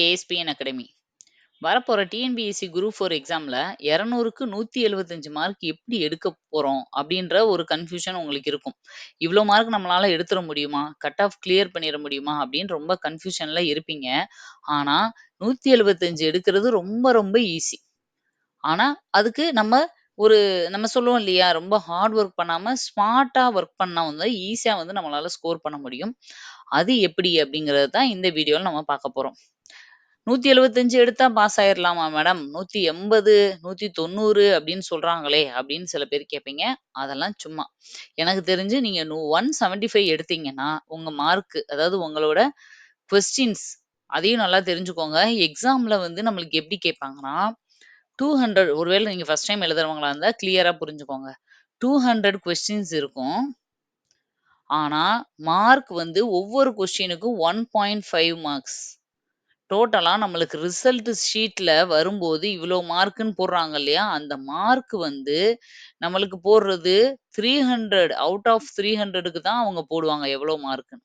ASPN academy. வரப்போற TNPSC group 4 எக்ஸாம்ல 200க்கு 175 mark எப்படி எடுக்க போறோம்? அப்படின்ற ஒரு கன்ஃப்யூஷன் உங்களுக்கு இருக்கும். இவ்ளோ மார்க் நம்மளால எடுத்துட முடியுமா? கட் ஆஃப் கிளியர் பண்ணிட முடியுமா? அப்படின்னு ரொம்ப கன்ஃப்யூஷன்ல இருப்பீங்க. ஆனா 175 எடுக்கிறது ரொம்ப ரொம்ப ஈஸி. ஆனா அதுக்கு நம்ம ஒரு நம்ம சொல்லுவோம் இல்லையா? ரொம்ப ஹார்ட் ஒர்க் பண்ணாம ஸ்மார்ட்டா ஒர்க் பண்ணா வந்து ஈஸியா வந்து நம்மளால ஸ்கோர் பண்ண முடியும். அது எப்படி அப்படிங்கிறது தான் இந்த வீடியோவில் நம்ம பார்க்க போறோம். 175 எடுத்தா பாஸ் ஆயிரலாமா மேடம்? 180, 190 அப்படின்னு சொல்றாங்களே அப்படின்னு சில பேர் கேட்பீங்க. அதெல்லாம் சும்மா. எனக்கு தெரிஞ்சு நீங்க நு 175 எடுத்தீங்கன்னா, உங்க மார்க்கு அதாவது உங்களோட கொஸ்டின்ஸ் அதையும் நல்லா தெரிஞ்சுக்கோங்க. எக்ஸாம்ல வந்து நம்மளுக்கு எப்படி கேட்பாங்கன்னா, 200 ஒருவேளை நீங்க ஃபர்ஸ்ட் டைம் எழுதுறவங்களா இருந்தா கிளியரா புரிஞ்சுக்கோங்க. 200 கொஸ்டின்ஸ் இருக்கும். ஆனா, மார்க் வந்து ஒவ்வொரு கொஸ்டினுக்கும் 1.5 மார்க்ஸ். டோட்டலாக நம்மளுக்கு ரிசல்ட் ஷீட்டில் வரும்போது இவ்வளோ மார்க்குன்னு போடுறாங்க இல்லையா? அந்த மார்க் வந்து நம்மளுக்கு போடுறது 300 அவுட் ஆஃப் 300க்கு தான் அவங்க போடுவாங்க எவ்வளோ மார்க்குன்னு.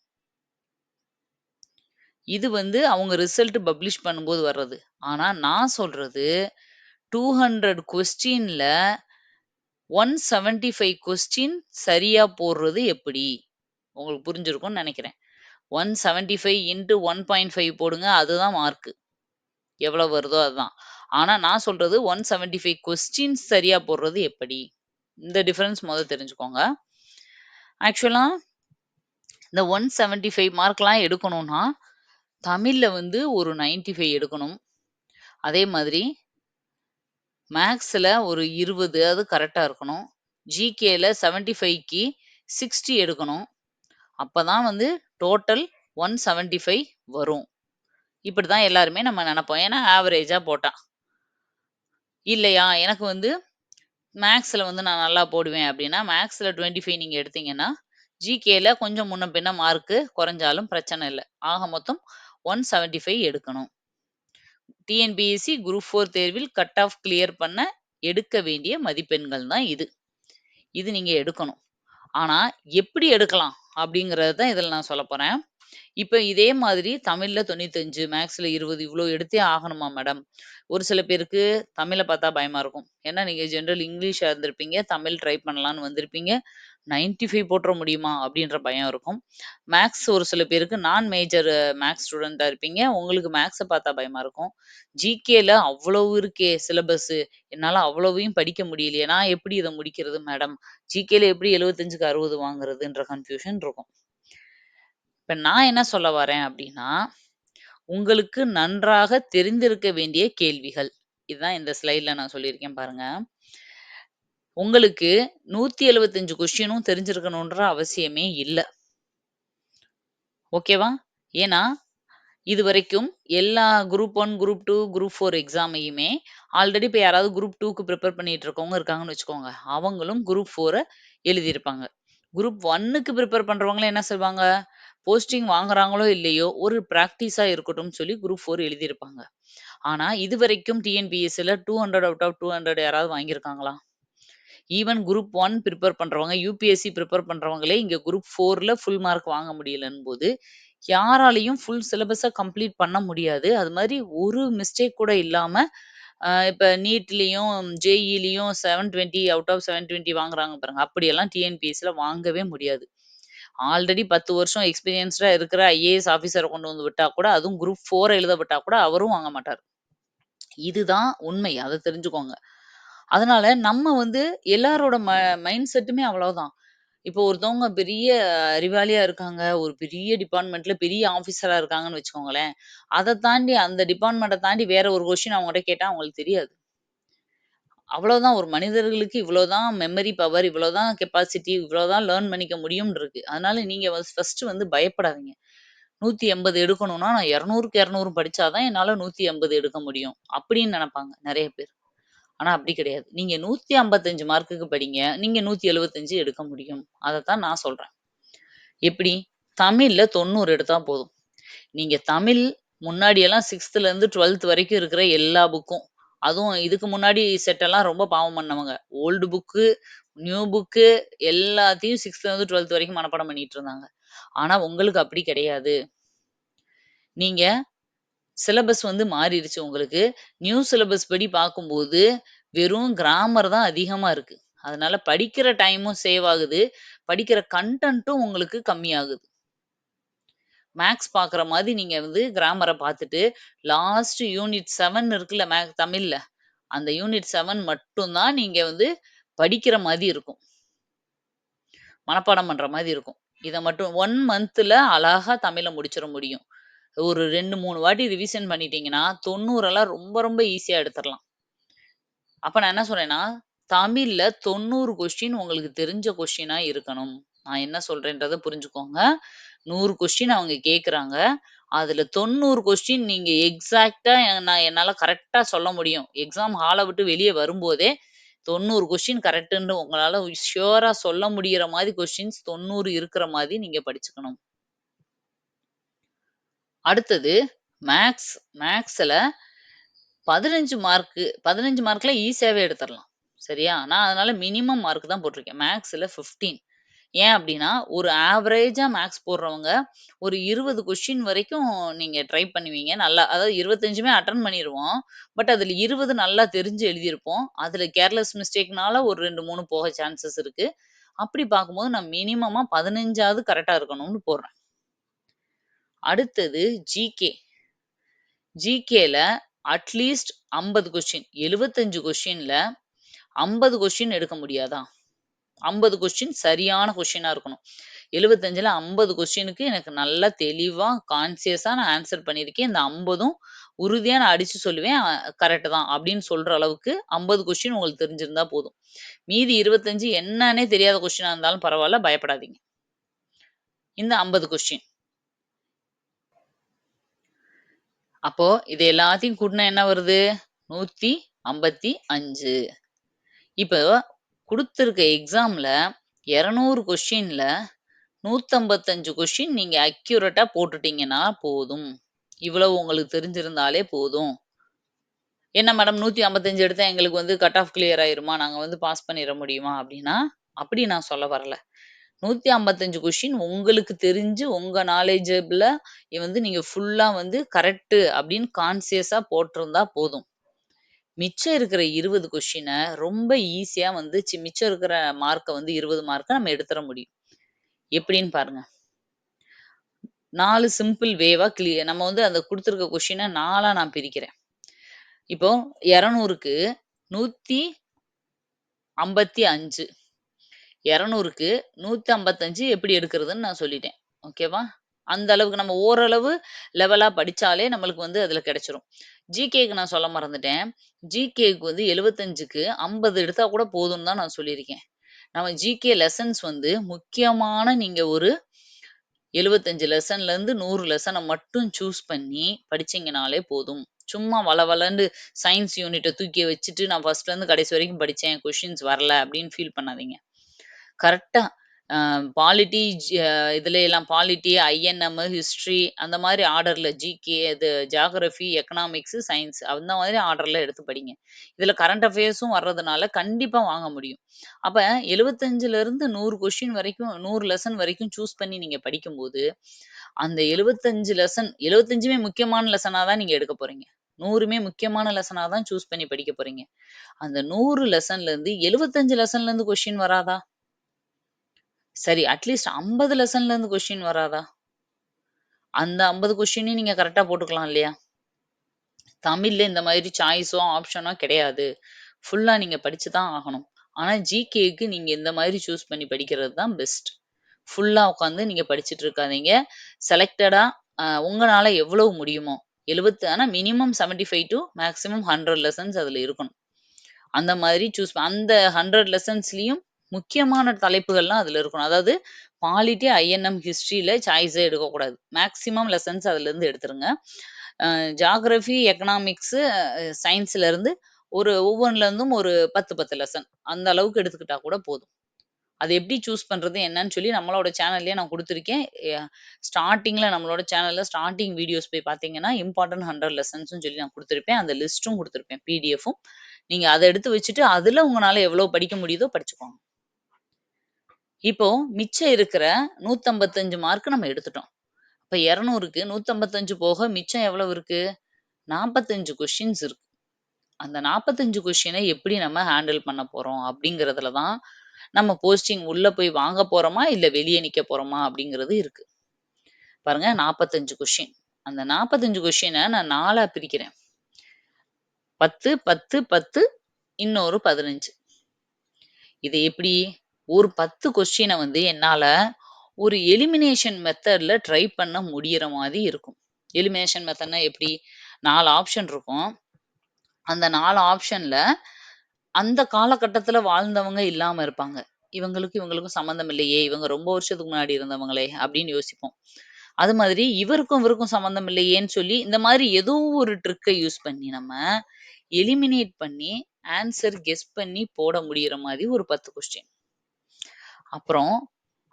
இது வந்து அவங்க ரிசல்ட் பப்ளிஷ் பண்ணும்போது வர்றது. ஆனால் நான் சொல்கிறது டூ ஹண்ட்ரட் கொஸ்டினில் ஒன் செவன்ட்டி ஃபைவ் கொஸ்டின் சரியாக போடுறது எப்படி? உங்களுக்கு புரிஞ்சிருக்கும்னு நினைக்கிறேன் one seventy five into one point five போடுங்க அதுதான் மார்க்கு எவ்வளோ வருதோ அதுதான். ஆனால் நான் சொல்கிறது ஒன் செவன்ட்டி ஃபைவ் கொஸ்டின்ஸ் சரியாக போடுறது எப்படி? இந்த டிஃப்ரென்ஸ் முதல் தெரிஞ்சுக்கோங்க. ஆக்சுவலாக இந்த ஒன் செவன்ட்டி ஃபைவ் மார்க்லாம் எடுக்கணும்னா தமிழில் வந்து ஒரு நைன்டி ஃபைவ் எடுக்கணும். அதே மாதிரி மேக்ஸில் ஒரு இருபது அது கரெக்டாக இருக்கணும். ஜிகேயில் செவன்ட்டி ஃபைவ்க்கு சிக்ஸ்டி எடுக்கணும். அப்போ தான் வந்து டோட்டல் 175 வரும். இப்படி தான் எல்லாருமே நம்ம நினப்போம் ஏன்னா ஆவரேஜாக போட்டான் இல்லையா, எனக்கு வந்து மேக்ஸில் வந்து நான் நல்லா போடுவேன் அப்படின்னா, மேக்ஸில் டுவெண்ட்டி ஃபைவ் நீங்கள் எடுத்தீங்கன்னா, ஜிகேல கொஞ்சம் முன்ன பின்ன மார்க்கு குறைஞ்சாலும் பிரச்சனை இல்லை ஆக மொத்தம் 175 எடுக்கணும். டிஎன்பிஎஸ்சி குரூப் ஃபோர் தேர்வில் கட் ஆஃப் கிளியர் பண்ண எடுக்க வேண்டிய மதிப்பெண்கள் தான் இது. இது நீங்கள் எடுக்கணும். ஆனால் எப்படி எடுக்கலாம்? அப்படிங்கிறது தான் இதுல நான் சொல்ல போறேன். இப்ப இதே மாதிரி தமிழ்ல 95, மேக்ஸ்ல 20 இவ்ளோ எடுத்தே ஆகணுமா மேடம்? ஒரு சில பேருக்கு தமிழ பார்த்தா பயமா இருக்கும். ஏன்னா நீங்க ஜெனரல் இங்கிலீஷா இருந்திருப்பீங்க. தமிழ் ட்ரை பண்ணலான்னு வந்திருப்பீங்க. 95 போட்டுற முடியுமா? அப்படின்ற பயம் இருக்கும். மேக்ஸ் ஒரு சில பேருக்கு நான் மேஜர் மேக்ஸ் ஸ்டூடெண்ட்டாக இருப்பீங்க. உங்களுக்கு மேக்ஸை பார்த்தா பயமாக இருக்கும். ஜிகேல அவ்வளவு இருக்கே சிலபஸ்ஸு என்னால் அவ்வளவையும் படிக்க முடியலையே. நான் எப்படி இதை முடிக்கிறது மேடம்? ஜிகேல எப்படி 75க்கு 60 வாங்குறதுன்ற கன்ஃப்யூஷன் இருக்கும். இப்போ நான் என்ன சொல்ல வரேன் அப்படின்னா, உங்களுக்கு நன்றாக தெரிந்திருக்க வேண்டிய கேள்விகள். இதுதான் இந்த ஸ்லைடில் நான் சொல்லியிருக்கேன் பாருங்கள் உங்களுக்கு 175 கொஸ்டினும் தெரிஞ்சிருக்கணுன்ற அவசியமே இல்லை ஓகேவா? ஏன்னா, இது வரைக்கும் எல்லா group one group two group four எக்ஸாமையுமே already இப்போ யாராவது குரூப் டூக்கு ப்ரிப்பேர் பண்ணிட்டு இருக்கவங்க இருக்காங்கன்னு வச்சுக்கோங்க. அவங்களும் குரூப் ஃபோரை எழுதியிருப்பாங்க. குரூப் ஒன்னுக்கு ப்ரிப்பேர் பண்றவங்களும் என்ன செய்வாங்க? போஸ்டிங் வாங்குறாங்களோ இல்லையோ, ஒரு ப்ராக்டிஸாக இருக்கட்டும் சொல்லி குரூப் ஃபோர் எழுதியிருப்பாங்க. ஆனா இதுவரைக்கும் டிஎன்பிஎஸ்சில 200 அவுட் ஆஃப் 200 யாராவது வாங்கியிருக்காங்களா? ஈவன் குரூப் ஒன் ப்ரிப்பேர் பண்றவங்க, யூபிஎஸ்சி ப்ரிப்பேர் பண்றவங்களே இங்க குரூப் ஃபோரில் ஃபுல் மார்க் வாங்க முடியலன்னும்போது, யாராலையும் ஃபுல் சிலபஸை கம்ப்ளீட் பண்ண முடியாது. அது மாதிரி ஒரு மிஸ்டேக் கூட இல்லாம, இப்போ நீட்லேயும் ஜேஇலையும் செவன் டுவெண்ட்டி அவுட் ஆஃப் 720 வாங்குறாங்க பாருங்க. அப்படியெல்லாம் டிஎன்பிஎஸ்சியில் வாங்கவே முடியாது. ஆல்ரெடி 10 வருஷம் எக்ஸ்பீரியன்ஸ்டாக இருக்கிற ஐஏஎஸ் ஆஃபீஸரை கொண்டு வந்து விட்டா கூட, அதுவும் குரூப் 4 எழுத கூட அவரும் வாங்க மாட்டார் இதுதான் உண்மை. அதை தெரிஞ்சுக்கோங்க. அதனால நம்ம வந்து எல்லாரோட ம மைண்ட் செட்டுமே அவ்வளவுதான். இப்போ ஒருத்தவங்க பெரிய அறிவாளியா இருக்காங்க. ஒரு பெரிய டிபார்ட்மெண்ட்ல பெரிய ஆஃபீசரா இருக்காங்கன்னு வச்சுக்கோங்களேன். அத தாண்டி அந்த டிபார்ட்மெண்ட்ட தாண்டி வேற ஒரு கொஸ்டின் அவங்ககிட்ட கேட்டா அவங்களுக்கு தெரியாது. அவ்வளவுதான் ஒரு மனிதர்களுக்கு இவ்வளோதான் மெமரி பவர், இவ்வளோதான் கெப்பாசிட்டி, இவ்வளோதான் லேர்ன் பண்ணிக்க முடியும்னு இருக்கு. அதனால நீங்க ஃபஸ் ஃபர்ஸ்ட் வந்து பயப்படாதீங்க. 180 எடுக்கணும்னா, நான் 200க்கு 200 படிச்சா தான் என்னால 180 எடுக்க முடியும். அப்படின்னு நினைப்பாங்க நெறைய பேர். ஆனா அப்படி கிடையாது. நீங்க 155 மார்க்குக்கு படிங்க. நீங்க 175 எடுக்க முடியும். அதத்தான் நான் சொல்றேன். எப்படி? தமிழ்ல 90 எடுத்தா போதும். நீங்க தமிழ் முன்னாடியெல்லாம் 6த்லேருந்து 12த் வரைக்கும் இருக்கிற எல்லா புக்கும், அதுவும் இதுக்கு முன்னாடி செட் எல்லாம் ரொம்ப பாவம் பண்ணவங்க. ஓல்டு புக்கு, நியூ புக்கு எல்லாத்தையும் 6த்லேருந்து 12த் வரைக்கும் மனப்பாடம் பண்ணிட்டு இருந்தாங்க. ஆனா உங்களுக்கு அப்படி கிடையாது. நீங்க சிலபஸ் வந்து மாறிடுச்சு உங்களுக்கு. நியூ சிலபஸ் படி பார்க்கும்போது, வெறும் கிராமர் தான் அதிகமா இருக்கு. அதனால படிக்கிற டைமும் சேவ் ஆகுது. படிக்கிற கன்டென்ட்டும் உங்களுக்கு கம்மியாகுது. மேக்ஸ் பார்க்குற மாதிரி நீங்க வந்து கிராமரை பார்த்துட்டு, லாஸ்ட் யூனிட் செவன் இருக்குல்ல மேக் தமிழ்ல. அந்த யூனிட் செவன் மட்டும் தான் நீங்க வந்து படிக்கிற மாதிரி இருக்கும். மனப்பாடம் பண்ற மாதிரி இருக்கும். இதை மட்டும் ஒன் மந்த்ல அழகா தமிழை முடிச்சிட முடியும். ஒரு 2, 3 வாட்டி ரிவிஷன் பண்ணிட்டீங்கன்னா, 90 எல்லாம் ரொம்ப ரொம்ப ஈஸியா எடுத்துடலாம் அப்ப நான் என்ன சொல்றேன்னா, தமிழ்ல 90 கொஸ்டின் உங்களுக்கு தெரிஞ்ச கொஸ்டினா இருக்கணும். நான் என்ன சொல்றேன்றத புரிஞ்சுக்கோங்க. 100 கொஸ்டின் அவங்க கேக்குறாங்க அதுல 90 கொஸ்டின் நீங்க எக்ஸாக்ட்டா நான் என்னால கரெக்ட்டா சொல்ல முடியும். எக்ஸாம் ஹால விட்டு வெளிய வரும்போதே 90 கொஸ்டின் கரெக்ட்டுன்னு உங்களால ஷூரா சொல்ல முடியிற மாரி கொஸ்டின்ஸ் 90 இருக்கிற மாரி நீங்க படிச்சுக்கணும். அடுத்தது மேக்ஸ் மேக்ஸில் பதினஞ்சு மார்க்கு பதினஞ்சு மார்க்கில் ஈஸியாகவே எடுத்துடலாம் சரியா? நான் அதனால் மினிமம் மார்க் தான் போட்டிருக்கேன். மேக்ஸில் ஃபிஃப்டீன் ஏன் அப்படின்னா ஒரு ஆவரேஜாக மேக்ஸ் போடுறவங்க ஒரு இருபது கொஷின் வரைக்கும் நீங்கள் ட்ரை பண்ணுவீங்க. நல்லா அதாவது இருபத்தஞ்சுமே அட்டன் பண்ணிடுவோம் பட் அதில் இருபது நல்லா தெரிஞ்சு எழுதியிருப்போம். அதில் கேர்லெஸ் மிஸ்டேக்னால ஒரு 2, 3 போக சான்சஸ் இருக்குது அப்படி பார்க்கும்போது நான் மினிமமாக பதினஞ்சாவது கரெக்டாக இருக்கணும்னு போடுறேன். அடுத்தது ஜிகே. ஜிகேல அட்லீஸ்ட் 50 கொஸ்டின் 75 கொஸ்டின்ல 50 கொஸ்டின் எடுக்க முடியாதா? 50 கொஸ்டின் சரியான கொஸ்டினா இருக்கணும். 75ல 50 கொஸ்டினுக்கு எனக்கு நல்லா தெளிவாக கான்சியஸாக நான் ஆன்சர் பண்ணியிருக்கேன். இந்த ஐம்பதும் உறுதியாக நான் அடித்து சொல்லுவேன். கரெக்டு கரெக்ட் தான் அப்படின்னு சொல்கிற அளவுக்கு 50 கொஸ்டின் உங்களுக்கு தெரிஞ்சிருந்தா போதும். மீதி 25 என்னன்னே தெரியாத கொஸ்டினாக இருந்தாலும் பரவாயில்ல பயப்படாதீங்க. இந்த 50 கொஸ்டின். அப்போ இது எல்லாத்தையும் கூட்டினா என்ன வருது? 155. இப்போ கொடுத்துருக்க எக்ஸாம்ல 200 கொஸ்டின்ல 155 கொஸ்டின் நீங்க அக்யூரேட்டாக போட்டுட்டீங்கன்னா போதும். இவ்வளவு உங்களுக்கு தெரிஞ்சிருந்தாலே போதும். என்ன மேடம் 155 எடுத்தா எங்களுக்கு வந்து கட் ஆஃப் கிளியர் ஆயிருமா? நாங்க வந்து பாஸ் பண்ணிட முடியுமா? அப்படின்னா அப்படி நான் சொல்ல வரல. 155 கொஸ்டின் உங்களுக்கு தெரிஞ்சு உங்க நாலேட்ஜபிள வந்து நீங்க ஃபுல்லா வந்து கரெக்டு அப்படின்னு கான்சியஸாக போட்டிருந்தா போதும். மிச்சம் இருக்கிற இருபது கொஷினை ரொம்ப ஈஸியா வந்து சி மிச்சம் இருக்கிற மார்க்கை வந்து இருபது மார்க்கை நம்ம எடுத்துற முடியும். எப்படின்னு பாருங்க. நாலு சிம்பிள் வேவா கிளியர் நம்ம வந்து அந்த கொடுத்துருக்க கொஷினை 4ஆ நான் பிரிக்கிறேன். இப்போ 200க்கு 155 200க்கு 155 எப்படி எடுக்கிறதுன்னு நான் சொல்லிட்டேன். ஓகேவா? அந்த அளவுக்கு நம்ம ஓரளவு லெவலா படிச்சாலே நம்மளுக்கு வந்து அதுல கிடைச்சிரும். ஜிகேக்கு நான் சொல்ல மறந்துட்டேன். ஜிகேக்கு வந்து 75க்கு 50 எடுத்தா கூட போதும்னு தான் நான் சொல்லியிருக்கேன். நம்ம ஜிகே லெசன்ஸ் வந்து முக்கியமான நீங்க ஒரு 75 லெசன்லேருந்து நூறு லெசனை மட்டும் சூஸ் பண்ணி படிச்சீங்கனாலே போதும். சும்மா வள வளவளன்னு சயின்ஸ் யூனிட்டை தூக்கி வச்சுட்டு நான் ஃபர்ஸ்ட்லேருந்து கடைசி வரைக்கும் படித்தேன் கொஷின்ஸ் வரல அப்படின்னு ஃபீல் பண்ணாதீங்க. கரெக்டாக பாலிட்டி இதுல எல்லாம் பாலிட்டி, ஐஎன்எம், ஹிஸ்ட்ரி அந்த மாதிரி ஆர்டர்ல ஜிகே, இது ஜியாகிரஃபி எக்கனாமிக்ஸ், சயின்ஸ் அந்த மாதிரி ஆர்டர்ல எடுத்து படிங்க. இதுல கரண்ட் அஃபேர்ஸும் வர்றதுனால கண்டிப்பா வாங்க முடியும். அப்ப 75லேருந்து 100 கொஸ்டின் வரைக்கும் நூறு லெசன் வரைக்கும் சூஸ் பண்ணி நீங்க படிக்கும்போது, அந்த 75 லெசன் 75மே முக்கியமான லெசனா தான் நீங்க எடுக்க போறீங்க. 100மே முக்கியமான லெசனா தான் சூஸ் பண்ணி படிக்க போறீங்க. அந்த நூறு லெசன்ல இருந்து எழுபத்தஞ்சு லெசன்ல இருந்து கொஸ்டின் வராதா? சரி அட்லீஸ்ட் 50 லெசன்லேருந்து கொஸ்டின் வராதா? அந்த 50 கொஸ்டினையும் நீங்க கரெக்ட்டா போட்டுக்கலாம் இல்லையா? தமிழ்ல இந்த மாதிரி சாய்ஸோ, ஆப்ஷனோ கிடையாது. ஃபுல்லா நீங்க படிச்சு தான் ஆகணும். ஆனா ஜிகேக்கு நீங்க இந்த மாதிரி சூஸ் பண்ணி படிக்கிறது தான் பெஸ்ட். ஃபுல்லா உட்காந்து நீங்க படிச்சுட்டு இருக்காதீங்க. செலக்டடா அ எவ்வளவு முடியுமோ 70 ஆனா மினிமம் 75 டூ மேக்ஸிமம் 100 லெசன்ஸ் அதுல இருக்கணும். அந்த மாதிரி சூஸ் அந்த 100 லெசன்ஸ்லயும் முக்கியமான தலைப்புகள்லாம் அதுல இருக்கணும். அதாவது பாலிட்டி, ஐஎன்எம், ஹிஸ்ட்ரில சாய்ஸே எடுக்கக்கூடாது. மேக்ஸிமம் லெசன்ஸ் அதுலேருந்து எடுத்துருங்க. ஜாகிரஃபி எக்கனாமிக்ஸு, சயின்ஸ்லேருந்து ஒரு ஒவ்வொன்றுலேருந்தும் ஒரு 10, 10 லெசன் அந்த அளவுக்கு எடுத்துக்கிட்டா கூட போதும். அது எப்படி சூஸ் பண்றது என்னன்னு சொல்லி நம்மளோட சேனல்லயே நான் கொடுத்துருக்கேன் ஸ்டார்டிங்கில் நம்மளோட சேனலில் ஸ்டார்டிங் வீடியோஸ் போய் பார்த்தீங்கன்னா, இம்பார்ட்டன்ட் ஹண்ட்ரட் லெசன்ஸ்னு சொல்லி நான் கொடுத்துருப்பேன் அந்த லிஸ்ட்டும் கொடுத்துருப்பேன் பிடிஎஃபும் நீங்க அதை எடுத்து வச்சுட்டு, அதுல உங்களால் எவ்வளோ படிக்க முடியுதோ படிச்சுக்கோங்க. இப்போ மிச்சம் இருக்கிற 155 மார்க் நம்ம எடுத்துட்டோம். இப்போ இரநூறுக்கு நூற்றம்பத்தஞ்சு போக மிச்சம் எவ்வளவு இருக்கு? 45 கொஸ்டின்ஸ் இருக்கு. அந்த நாற்பத்தஞ்சு கொஷினை எப்படி நம்ம ஹேண்டில் பண்ண போறோம் அப்படிங்கிறதுல தான், நம்ம போஸ்டிங் உள்ள போய் வாங்க போறோமா? இல்ல வெளியே நிக்க போறோமா? அப்படிங்கிறது இருக்கு. பாருங்க 45 கொஸ்டின். அந்த நாற்பத்தஞ்சு கொஷினை நான் நாலா பிரிக்கிறேன். 10, 10, 10 இன்னொரு 15. இது எப்படி? ஒரு பத்து கொஸ்டினை வந்து என்னால ஒரு எலிமினேஷன் மெத்தட்ல ட்ரை பண்ண முடிகிற மாதிரி இருக்கும். எலிமினேஷன் மெத்தட்னா எப்படி? நாலு ஆப்ஷன் இருக்கும். அந்த நாலு ஆப்ஷன்ல அந்த காலகட்டத்தில் வாழ்ந்தவங்க இல்லாம இருப்பாங்க. இவங்களுக்கும் இவங்களுக்கும் சம்மந்தம் இல்லையே! இவங்க ரொம்ப வருஷத்துக்கு முன்னாடி இருந்தவங்களே! அப்படின்னு யோசிப்போம். அது மாதிரி இவருக்கும் இவருக்கும் சம்மந்தம் இல்லையேன்னு சொல்லி, இந்த மாதிரி ஏதோ ஒரு ட்ரிக்க யூஸ் பண்ணி நம்ம எலிமினேட் பண்ணி ஆன்சர் கெஸ் பண்ணி போட முடியிற மாதிரி ஒரு 10 கொஸ்டின். அப்புறம்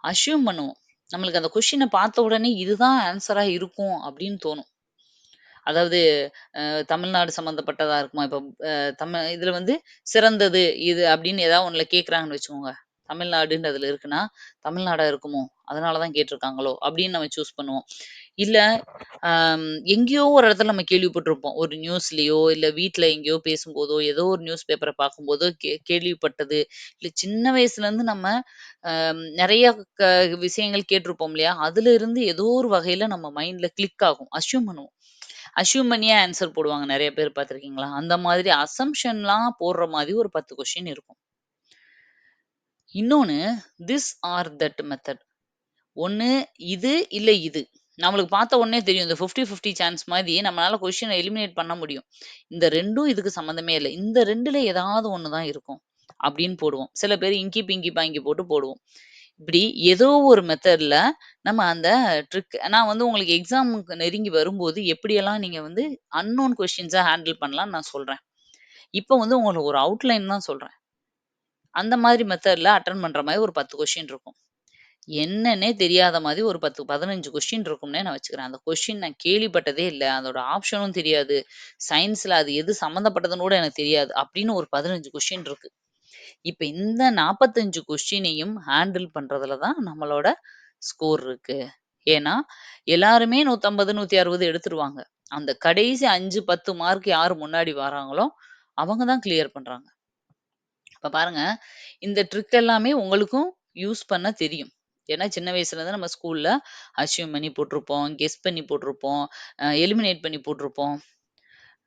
அஸ்யூம் பண்ணுவோம். நம்மளுக்கு அந்த கொஸ்டின பார்த்த உடனே இதுதான் ஆன்சரா இருக்கும் அப்படின்னு தோணும். அதாவது தமிழ்நாடு சம்மந்தப்பட்டதா இருக்குமா? இப்போ தமிழ் இதுல வந்து சிறந்தது இது அப்படின்னு ஏதாவது ஒண்ணுல கேட்குறாங்கன்னு வச்சுக்கோங்க. தமிழ்நாடுன்னு இருக்குன்னா, தமிழ்நாடா இருக்குமோ? அதனால தான் கேட்டிருக்காங்களோ அப்படின்னு நம்ம சூஸ் பண்ணுவோம். இல்லை எங்கேயோ ஒரு இடத்துல நம்ம கேள்விப்பட்டிருப்போம். ஒரு நியூஸ்லேயோ இல்லை வீட்டில் எங்கேயோ பேசும்போதோ, ஏதோ ஒரு நியூஸ் பேப்பரை பார்க்கும்போதோ கே கேள்விப்பட்டது. இல்லை சின்ன வயசுலேருந்து நம்ம நிறைய க விஷயங்கள் கேட்டிருப்போம் இல்லையா? அதுல இருந்து ஏதோ ஒரு வகையில் நம்ம மைண்டில் கிளிக் ஆகும். அஸ்யூம் பண்ணுவோம். அஸ்யூம் பண்ணியே ஆன்சர் போடுவாங்க நிறைய பேர் பார்த்துருக்கீங்களா? அந்த மாதிரி அசம்ஷன்லாம் போடுற மாதிரி ஒரு பத்து கொஷின் இருக்கும். இன்னொன்று திஸ் ஆர் தட் மெத்தட். ஒன்று இது, இல்லை இது. நம்மளுக்கு பார்த்த உடனே தெரியும். இந்த 50, 50 சான்ஸ் மாதிரி நம்மளால கொஷினை எலிமினேட் பண்ண முடியும். இந்த ரெண்டும் இதுக்கு சம்மந்தமே இல்லை இந்த ரெண்டுல ஏதாவது ஒன்று தான் இருக்கும். அப்படின்னு போடுவோம். சில பேர் இங்கி, பிங்கி, பாங்கி போட்டு போடுவோம். இப்படி ஏதோ ஒரு மெத்தடில் நம்ம அந்த ட்ரிக் நான் வந்து உங்களுக்கு எக்ஸாமுக்கு நெருங்கி வரும்போது எப்படியெல்லாம் நீங்கள் வந்து அன்னோன் கொஷின்ஸை ஹேண்டில் பண்ணலாம்னு நான் சொல்கிறேன் இப்போ வந்து உங்களுக்கு ஒரு அவுட்லைன் தான் சொல்கிறேன் அந்த மாதிரி மெத்தடில் அட்டன் பண்ற மாதிரி ஒரு பத்து கொஷின் இருக்கும். என்னன்னே தெரியாத மாதிரி ஒரு 10, 15 கொஸ்டின் இருக்கும்னே நான் வச்சுக்கிறேன். அந்த கொஸ்டின் நான் கேள்விப்பட்டதே இல்ல. அதோட ஆப்ஷனும் தெரியாது. சயின்ஸ்ல அது எது சம்மந்தப்பட்டதுன்னு கூட எனக்கு தெரியாது. அப்படின்னு ஒரு 15 கொஸ்டின் இருக்கு. இப்ப இந்த 45 கொஸ்டினையும் ஹேண்டில் பண்றதுல தான் நம்மளோட ஸ்கோர் இருக்கு. ஏன்னா, எல்லாருமே 150, 160 எடுத்துருவாங்க. அந்த கடைசி 5, 10 மார்க் யார் முன்னாடி வராங்களோ, அவங்க தான் கிளியர் பண்றாங்க. இப்ப பாருங்க, இந்த ட்ரிக் எல்லாமே உங்களுக்கும் யூஸ் பண்ண தெரியும். ஏன்னா, சின்ன வயசுலேருந்து நம்ம ஸ்கூல்ல அசியூம் பண்ணி போட்டிருப்போம் கெஸ் பண்ணி போட்டிருப்போம் எலிமினேட் பண்ணி போட்டிருப்போம்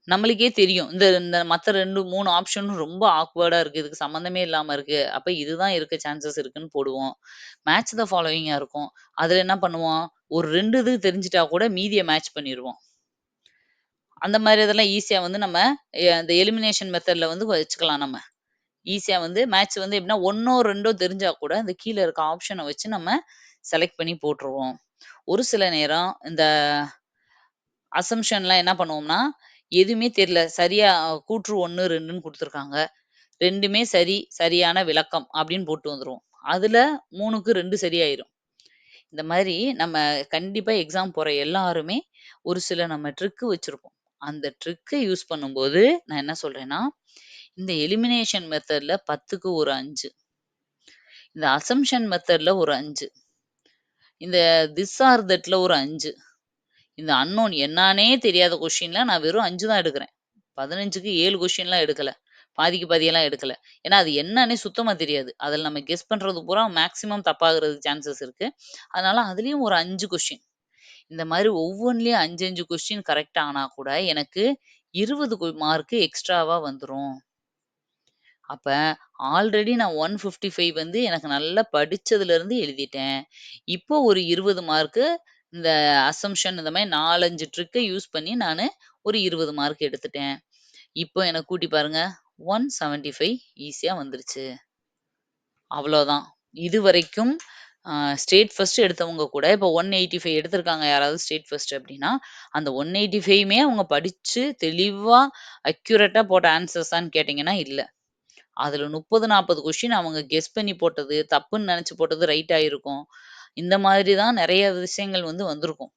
நம்மளுக்கே தெரியும். இந்த இந்த மத்த 2, 3 ஆப்ஷனும் ரொம்ப ஆக்வர்டா இருக்கு. இதுக்கு சம்மந்தமே இல்லாம இருக்கு. அப்ப இதுதான் இருக்க சான்சஸ் இருக்குன்னு போடுவோம். மேட்ச் த ஃபாலோவிங்காக இருக்கும். அதுல என்ன பண்ணுவோம்? ஒரு ரெண்டு இது தெரிஞ்சுட்டா கூட மீதிய மேட்ச் பண்ணிடுவோம் அந்த மாதிரி இதெல்லாம் ஈஸியா வந்து நம்ம இந்த அந்த எலிமினேஷன் மெத்தட்ல வந்து வச்சுக்கலாம் நம்ம. ஈஸியா வந்து மேட்ச் வந்து எப்படின்னா 1ஓ 2ஓ தெரிஞ்சா கூட அந்த கீழே இருக்க ஆப்ஷனை வச்சு நம்ம செலக்ட் பண்ணி போட்டுருவோம். ஒரு சில நேரம் இந்த அசம்ஷன்லாம் என்ன பண்ணுவோம்னா, எதுவுமே தெரியல. சரியா கூற்று ஒன்று ரெண்டுன்னு கொடுத்துருக்காங்க ரெண்டுமே சரி, சரியான விளக்கம் அப்படின்னு போட்டு வந்துருவோம். அதுல 3க்கு 2 சரியாயிரும். இந்த மாதிரி நம்ம கண்டிப்பாக எக்ஸாம் போகிற எல்லாருமே ஒரு சில நம்ம ட்ரிக்கு வச்சிருப்போம். அந்த ட்ரிக்கை யூஸ் பண்ணும்போது நான் என்ன சொல்றேன்னா, இந்த எலிமினேஷன் மெத்தட்ல 10க்கு ஒரு அஞ்சு இந்த அசம்ஷன் மெத்தட்ல ஒரு அஞ்சு இந்த திஸ் ஆர் தட்ல ஒரு அஞ்சு இந்த அன்னோன் என்னானே தெரியாத கொஷின்ல நான் வெறும் அஞ்சு தான் எடுக்கிறேன். பதினஞ்சுக்கு ஏழு கொஷின்லாம் எடுக்கல. பாதிக்கு பாதியெல்லாம் எடுக்கல. ஏன்னா, அது என்னன்னே சுத்தமா தெரியாது. அதில் நம்ம கெஸ் பண்றது பூரா மேக்சிமம் தப்பாகுறதுக்கு சான்சஸ் இருக்கு. அதனால அதுலயும் ஒரு அஞ்சு கொஸ்டின். இந்த மாதிரி ஒவ்வொன்றிலையும் அஞ்சு அஞ்சு கொஸ்டின் கரெக்ட் ஆனா கூட எனக்கு 20 கொ மார்க் எக்ஸ்ட்ராவா வந்துடும் அப்ப ஆல்ரெடி நான் 155 வந்து எனக்கு நல்லா படிச்சதுலருந்து எழுதிட்டேன். இப்போ ஒரு 20 மார்க்கு இந்த அசம்ப்ஷன் இந்த மாரி 4, 5 ட்ரிக்க யூஸ் பண்ணி நானு ஒரு 20 மார்க் எடுத்துட்டேன். இப்போ எனக்கு கூட்டி பாருங்க. 175 ஈஸியா வந்துருச்சு. அவ்வளோதான். இதுவரைக்கும் அ ஸ்டேட் ஃபர்ஸ்ட் எடுத்தவங்க கூட இப்போ 185 எடுத்திருக்காங்க யாராவது ஸ்டேட் ஃபர்ஸ்ட் அப்டின்னா, அந்த 185மே அவங்க படிச்சு தெளிவா அக்யூரேட்டா போட்ட ஆன்ஸர்ஸான்னு கேட்டீங்கன்னா இல்ல. அதில் 30, 40 கொஸ்டின் அவங்க கெஸ் பண்ணி போட்டது, தப்புன்னு நெனச்சு போட்டது ரைட் ஆயிருக்கும். இந்த மாதிரி தான் நெறைய விஷயங்கள் வந்து வந்திருக்கும்.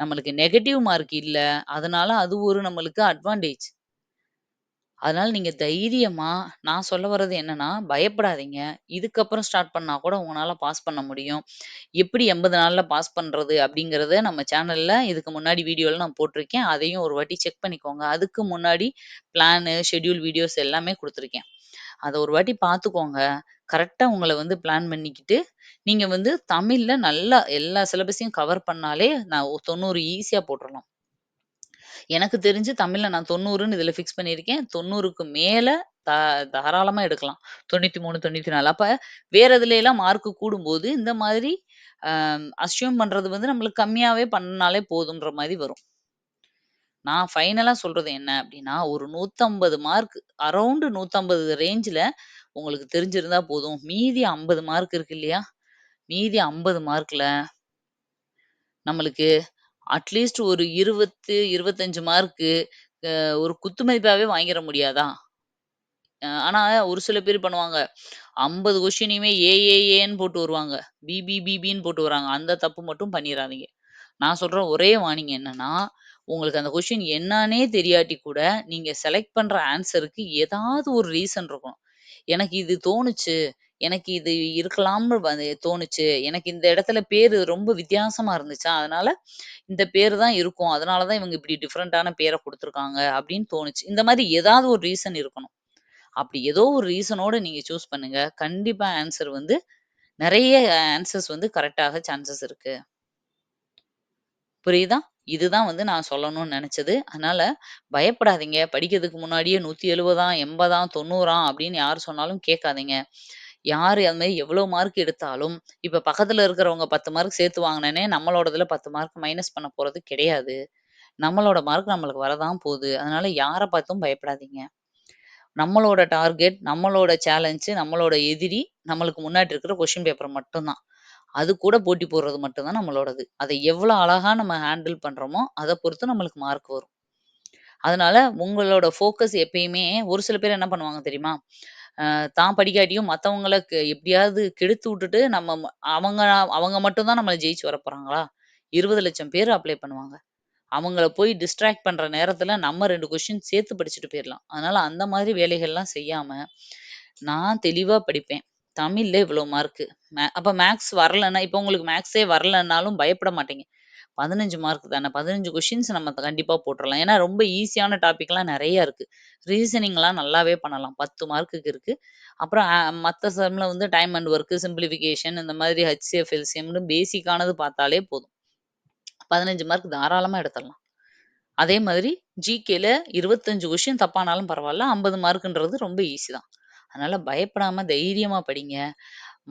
நம்மளுக்கு நெகட்டிவ் மார்க் இல்ல. அதனால அது ஒரு நம்மளுக்கு அட்வான்டேஜ். அதனால நீங்க தைரியமா நான் சொல்ல வர்றது என்னன்னா, பயப்படாதீங்க. இதுக்கப்புறம் ஸ்டார்ட் பண்ணா கூட உங்கனால பாஸ் பண்ண முடியும். எப்படி 80 நாள்ல பாஸ் பண்றது அப்படிங்கிறத நம்ம சேனல்ல இதுக்கு முன்னாடி வீடியோல நான் போட்டிருக்கேன். அதையும் ஒரு வாட்டி செக் பண்ணிக்கோங்க. அதுக்கு முன்னாடி பிளானு, ஷெட்யூல் வீடியோஸ் எல்லாமே குடுத்துருக்கேன். அத ஒரு வாட்டி பார்த்துக்கோங்க. கரெக்ட்டா உங்கள வந்து பிளான் பண்ணிக்கிட்டு, நீங்க வந்து தமிழ்ல நல்லா எல்லா சிலபஸையும் கவர் பண்ணாலே நான் 90 ஈஸியா போட்டுடலாம் எனக்கு தெரிஞ்சு தமிழ்ல நான் 90ன்னு இதுல ஃபிக்ஸ் பண்ணியிருக்கேன். 90க்கு மேல தா தாராளமா எடுக்கலாம். 93, 94 அப்ப வேற எதுலயெல்லாம் மார்க் கூடும்போது, இந்த மாதிரி அ அஸ்யூம் பண்றது வந்து நம்மளுக்கு கம்மியாவே பண்ணாலே போதுன்ற மாரி வரும். நான் ஃபைனலா சொல்றது என்ன அப்படின்னா ஒரு 150 மார்க் அரவுண்ட் 150 ரேஞ்சுல உங்களுக்கு தெரிஞ்சிருந்தா போதும். மீதி 50 மார்க் இருக்கு இல்லையா? மீதி 50 மார்க்ல நம்மளுக்கு அட்லீஸ்ட் ஒரு 20, 25 மார்க்கு அ ஒரு குத்து மதிப்பாவே வாங்கிற முடியாதா? அ ஆனா ஒரு சில பேர் பண்ணுவாங்க. 50 கொஸ்டினையுமே ஏ, ஏ, ஏன்னு போட்டு வருவாங்க. பி, பி, பி, பின்னு போட்டு வராங்க. அந்த தப்பு மட்டும் பண்ணிறாதீங்க. நான் சொல்ற ஒரே வார்னிங் என்னன்னா, உங்களுக்கு அந்த கொஷின் என்னான்னே தெரியாட்டி கூட, நீங்க செலக்ட் பண்ற ஆன்சருக்கு ஏதாவது ஒரு ரீசன் இருக்கும். எனக்கு இது தோணுச்சு. எனக்கு இது இருக்கலாம்னு வந்து தோணுச்சு. எனக்கு இந்த இடத்துல பேரு ரொம்ப வித்தியாசமா இருந்துச்சா, அதனால இந்த பேரு தான் இருக்கும். அதனால தான் இவங்க இப்படி டிஃப்ரெண்ட்டான பேரை கொடுத்துருக்காங்க அப்படின்னு தோணுச்சு. இந்த மாதிரி ஏதாவது ஒரு ரீசன் இருக்கணும். அப்படி ஏதோ ஒரு ரீசனோட நீங்க சூஸ் பண்ணுங்க. கண்டிப்பா ஆன்சர் வந்து நிறைய ஆன்சர்ஸ் வந்து கரெக்டாக சான்சஸ் இருக்கு. புரியுதா? இதுதான் வந்து நான் சொல்லணும்னு நினச்சது அதனால பயப்படாதீங்க. படிக்கிறதுக்கு முன்னாடியே 170ஆம், 80ஆம், 90ஆம் அப்படின்னு யார் சொன்னாலும் கேட்காதீங்க. யார் அது மாதிரி எவ்வளோ மார்க் எடுத்தாலும், இப்போ பக்கத்தில் இருக்கிறவங்க 10 மார்க் சேர்த்து வாங்கினேனே நம்மளோடதுல 10 மார்க் மைனஸ் பண்ண போறது கிடையாது. நம்மளோட மார்க் நம்மளுக்கு வரதான் போகுது அதனால யாரை பார்த்தும் பயப்படாதீங்க. நம்மளோட டார்கெட், நம்மளோட சேலஞ்சு நம்மளோட எதிரி, நம்மளுக்கு முன்னாடி இருக்கிற கொஸ்டின் பேப்பர் மட்டும்தான் அது கூட போட்டி போடுறது மட்டும்தான் நம்மளோடது. அதை எவ்வளோ அழகா நம்ம ஹேண்டில் பண்றோமோ, அத பொறுத்து நம்மளுக்கு மார்க் வரும். அதனால உங்களோட ஃபோக்கஸ் எப்பயுமே ஒரு சில பேர் என்ன பண்ணுவாங்க தெரியுமா? அ தான் படிக்காட்டியும் மத்தவங்கள கெ எப்படியாவது கெடுத்து விட்டுட்டு நம்ம ம அவங்க அவங்க மட்டும் தான் நம்மள ஜெயிச்சு வரப்போறாங்களா? 20,00,000 பேர் அப்ளை பண்ணுவாங்க. அவங்கள போய் டிஸ்ட்ராக்ட் பண்ற நேரத்துல நம்ம 2 கொஸ்டின் சேர்த்து படிச்சுட்டு போயிரலாம். அதனால அந்த மாதிரி வேலைகள்லாம் செய்யாம, நான் தெளிவா படிப்பேன். தமிழ்ல இவ்வளோ மார்க்கு. மே அப்ப மேத்ஸ் வரலன்னா இப்ப உங்களுக்கு மேத்ஸே வரலன்னாலும் பயப்பட மாட்டீங்க. 15 மார்க் தானே. 15 கொஸ்டின்ஸ் நம்ம கண்டிப்பா போட்டுறலாம். ஏன்னா ரொம்ப ஈஸியான டாபிக்லாம் நெறைய இருக்கு. ரீசனிங்லாம் நல்லாவே பண்ணலாம். 10 மார்க்குக்கு இருக்கு. அப்புறம் அ மத்த செம்ல வந்து டைம் அண்ட் ஒர்க், சிம்பிளிஃபிகேஷன் இந்த மாதிரி ஹெச்சிஎஃப், எல்சிஎம்னு பேசிக்கானது பார்த்தாலே போதும். 15 மார்க் தாராளமா எடுத்துடலாம் அதே மாதிரி ஜிகேல 25 கொஸ்டின் தப்பானாலும் பரவால்ல. 50 மார்க்ன்றது ரொம்ப ஈஸி தான். அதனால பயப்படாம தைரியமா படிங்க.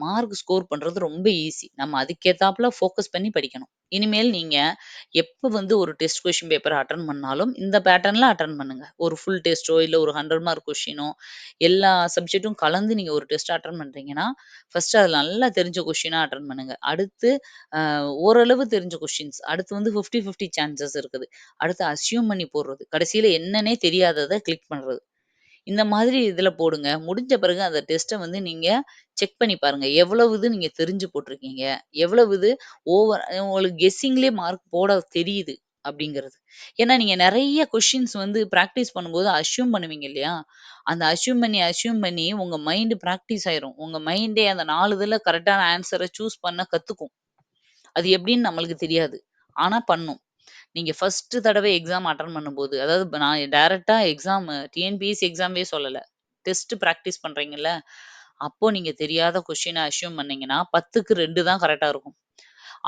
மார்க் ஸ்கோர் பண்றது ரொம்ப ஈஸி. நம்ம அதுக்கேத்தாப்புல ஃபோக்கஸ் பண்ணி படிக்கணும். இனிமேல் நீங்க எப்போ வந்து ஒரு டெஸ்ட் கொஷின் பேப்பர் அட்டன் பண்ணாலும், இந்த பேட்டர்ன்ல அட்டன் பண்ணுங்க. ஒரு ஃபுல் டெஸ்ட்டோ, இல்ல ஒரு 100 மார்க் கொஷினோ எல்லா சப்ஜெக்ட்டும் கலந்து நீங்க ஒரு டெஸ்ட் அட்டன் பண்றீங்கன்னா, ஃபர்ஸ்ட் அதில் நல்லா தெரிஞ்ச கொஷினா அட்டன் பண்ணுங்க. அடுத்து ஓரளவு தெரிஞ்ச கொஸ்டின்ஸ். அடுத்து வந்து 50, 50 சான்சஸ் இருக்குது. அடுத்து அசியூம் பண்ணி போடுறது. கடைசியில என்னன்னே தெரியாததை கிளிக் பண்றது. இந்த மாதிரி இதுல போடுங்க. முடிஞ்ச பிறகு அந்த டெஸ்ட்ட வந்து நீங்க செக் பண்ணி பாருங்க. எவ்வளவு இது நீங்க தெரிஞ்சு போட்டுருக்கீங்க? எவ்வளவு இது ஓவர் உங்களுக்கு கெஸ்ஸிங்லயே மார்க் போட தெரியுது அப்படிங்கிறது. ஏன்னா நீங்க நெறைய கொஸ்டின்ஸ் வந்து பிராக்டிஸ் பண்ணும்போது அஸ்யூம் பண்ணுவீங்க இல்லையா? அந்த அஸ்யூம் பண்ணி, அஸ்யூம் பண்ணி உங்க மைண்ட் பிராக்டிஸ் ஆயிரும். உங்க மைண்டே அந்த 4 இதுல கரெக்ட்டான ஆன்ஸர சூஸ் பண்ண கத்துக்கும். அது எப்படின்னு நம்மளுக்கு தெரியாது. ஆனா பண்ணும். நீங்க ஃபஸ்ட்டு தடவை எக்ஸாம் அட்டன் பண்ணும்போது, அதாவது இப்ப நான் டைரெக்டாக எக்ஸாம் டிஎன்பிஎஸ்சி எக்ஸாமே சொல்லல. டெஸ்ட் ப்ராக்டிஸ் பண்றீங்கல்ல, அப்போ நீங்க தெரியாத கொஷினை அஷ்யூம் பண்ணீங்கன்னா, 10க்கு 2 தான் கரெக்டாக இருக்கும்.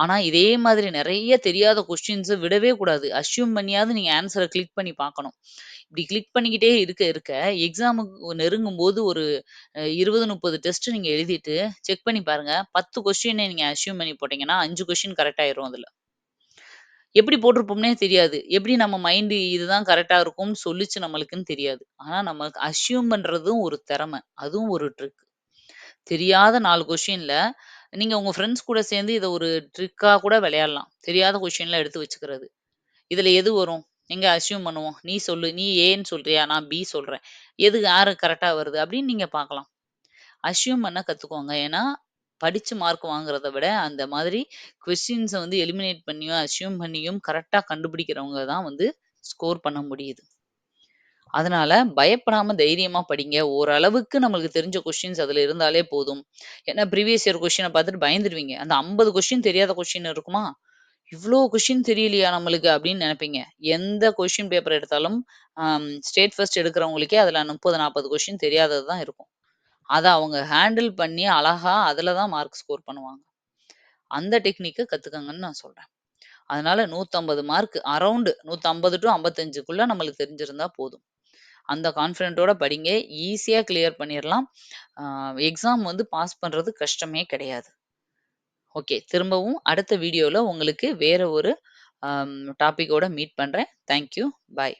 ஆனா இதே மாதிரி நிறைய தெரியாத கொஸ்டின்ஸை விடவே கூடாது. அஷ்யூம் பண்ணியாவது நீங்க ஆன்சரை கிளிக் பண்ணி பார்க்கணும். இப்படி கிளிக் பண்ணிக்கிட்டே இருக்க, இருக்க எக்ஸாமுக்கு நெருங்கும் போது ஒரு இருபது முப்பது டெஸ்ட் நீங்க எழுதிட்டு செக் பண்ணி பாருங்க. 10 கொஸ்டின நீங்கள் அஷ்யூம் பண்ணி போட்டிங்கன்னா அஞ்சு கொஸ்டின் கரெக்ட் அதில் அதுல. எப்படி போட்டிருப்போம்னே தெரியாது. எப்படி நம்ம மைண்டு இதுதான் கரெக்ட்டா இருக்கும்னு சொல்லுச்சு நம்மளுக்குன்னு தெரியாது. ஆனா நம்ம அஸ்யூம் பண்றதும் ஒரு திறமை. அதுவும் ஒரு ட்ரிக். தெரியாத 4 கொஸ்டின்ல நீங்க உங்க ஃப்ரெண்ட்ஸ் கூட சேர்ந்து இத ஒரு ட்ரிக்கா கூட விளையாடலாம். தெரியாத கொஸ்டின்லாம் எடுத்து வச்சுக்கிறது. இதுல எது வரும்? எங்க அஸ்யூம் பண்ணுவோம். நீ சொல்லு. நீ ஏன்னு சொல்றியா? நான் பி சொல்றேன். எது யாரு கரெக்ட்டா வருது? அப்படின்னு நீங்க பார்க்கலாம். அஸ்யூம் பண்ண கத்துக்கோங்க. ஏன்னா, படிச்சு மார்க் வாங்குறத விட, அந்த மாதிரி கொஸ்டின்ஸ வந்து எலிமினேட் பண்ணியும், அஸ்யூம் பண்ணியும் கரெக்ட்டா கண்டுபிடிக்கிறவங்க தான் வந்து ஸ்கோர் பண்ண முடியுது. அதனால பயப்படாம தைரியமா படிங்க. ஓரளவுக்கு நம்மளுக்கு தெரிஞ்ச கொஸ்டின்ஸ் அதுல இருந்தாலே போதும். ஏன்னா ப்ரீவியஸ் இயர் கொஸ்டின பார்த்துட்டு பயந்துருவீங்க. அந்த 50 கொஸ்டின் தெரியாத கொஸ்டின் இருக்குமா? "இவ்ளோ கொஸ்டின் தெரியலையா நம்மளுக்கு?" அப்படின்னு நெனைப்பீங்க. எந்த கொஸ்டின் பேப்பர் எடுத்தாலும் அம் ஸ்டேட் ஃபர்ஸ்ட் எடுக்கிறவங்களுக்கே அதுல 30, 40 கொஸ்டின் தெரியாதது தான் இருக்கும். அத அவங்க ஹேண்டில் பண்ணி அழகா அதுல தான் மார்க் ஸ்கோர் பண்ணுவாங்க. அந்த டெக்னிக்க கத்துக்கங்கன்னு நான் சொல்றேன். அதனால 150 மார்க் அரவுண்ட் 150 டூ 55க்குள்ள நம்மளுக்கு தெரிஞ்சிருந்தா போதும். அந்த கான்ஃபிடென்ட்டோட படிங்க. ஈஸியா கிளியர் பண்ணிறலாம். எக்ஸாம் வந்து பாஸ் பண்றது கஷ்டமே கிடையாது. ஓகே. திரும்பவும் அடுத்த வீடியோல உங்களுக்கு வேற ஒரு அம் டாபிக்கோட மீட் பண்றேன். Thank you. பாய்.